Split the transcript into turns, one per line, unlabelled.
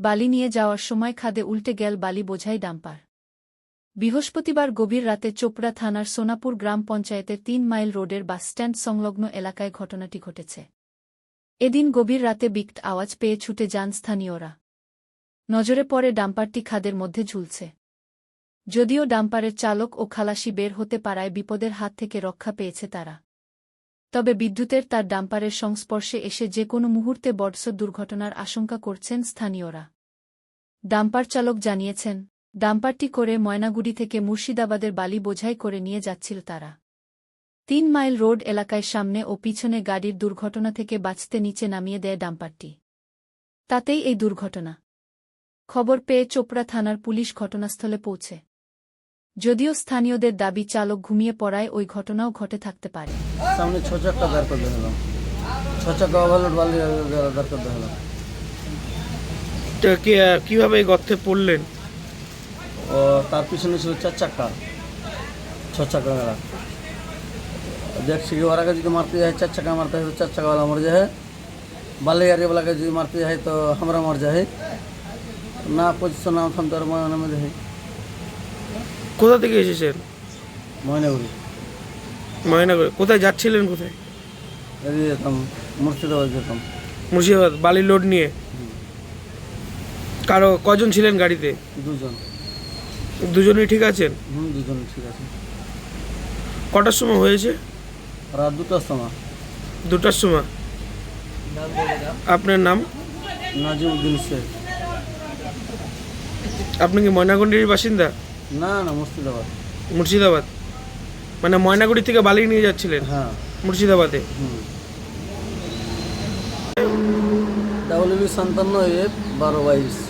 বালি নিয়ে যাওয়ার সময় খাদে উল্টে গেল বালি বোঝাই ডাম্পার। বৃহস্পতিবার গভীর রাতে চোপড়া থানার সোনাপুর গ্রাম পঞ্চায়েতের তিন মাইল রোডের বাসস্ট্যান্ড সংলগ্ন এলাকায় ঘটনাটি ঘটেছে। এদিন গভীর রাতে বিক্ট আওয়াজ পেয়ে ছুটে যান স্থানীয়রা। নজরে পড়ে ডাম্পারটি খাদের মধ্যে ঝুলছে। যদিও ডাম্পারের চালক ও খালাসি বের হতে পারায় বিপদের হাত থেকে রক্ষা পেয়েছে তারা। তবে বিদ্যুতের তার ডাম্পারের সংস্পর্শে এসে যে কোনো মুহূর্তে বড়সড় দুর্ঘটনার আশঙ্কা করছেন স্থানীয়রা। ডাম্পার চালক জানিয়েছেন, ডাম্পারটি করে ময়নাগুড়ি থেকে মুর্শিদাবাদের বালি বোঝাই করে নিয়ে যাচ্ছিল তারা। তিন মাইল রোড এলাকায় সামনে ও পিছনে গাড়ির দুর্ঘটনা থেকে বাঁচতে নিচে নামিয়ে দেয় ডাম্পারটি। তাতেই এই দুর্ঘটনা। খবর পেয়ে চোপড়া থানার পুলিশ ঘটনাস্থলে পৌঁছে। যদিও স্থানীয়দের দাবি চালক ঘুমিয়ে পড়ায় ওই ঘটনাও ঘটে থাকতে পারে।
সামনে ছ চাকা দাঁড় করতে হলো। ছ চাকা ওভারলোড বালি দাঁড়
করতে হলো। কীভাবে গর্তে পড়লেন?
ও তার পিছনে ছিল চার চাকা ছ চাকা দেখছি কি ওরা যদি মারতে যায় চার চাকা মারতে হয় তো চার চাকাওয়ালা মর যায়। বালি গাড়িওয়ালাকে যদি মারতে যায় তো আমরা মর যায় না পজিশন না থামতে আর মনে হয়।
কোথা থেকে এসেছেন?
ময়নাগুড়ি।
ময়নাগুড়ি। কোথায় যাচ্ছিলেন কোথায়?
যেতাম মুর্শিদাবাদ যেতাম।
মুর্শিদাবাদ বালি লোড নিয়ে? কারও কজন ছিলেন গাড়িতে?
দুজন।
দুজনেই ঠিক আছেন?
হুম দুজন ঠিক আছে
কটার সময় হয়েছে?
রাত দুটোর সময়।
দুটার সময়। আপনার নাম?
নাজিমুদ্দিন শেখ।
আপনি কি ময়নাগুড়ির বাসিন্দা?
না না মুর্শিদাবাদ।
মুর্শিদাবাদ? মানে ময়নাগুড়ি থেকে বালি নিয়ে যাচ্ছিলেন?
হ্যাঁ।
মুর্শিদাবাদে?
হুম। ডাবল বি সাতান্ন এফ বারো বাইশ।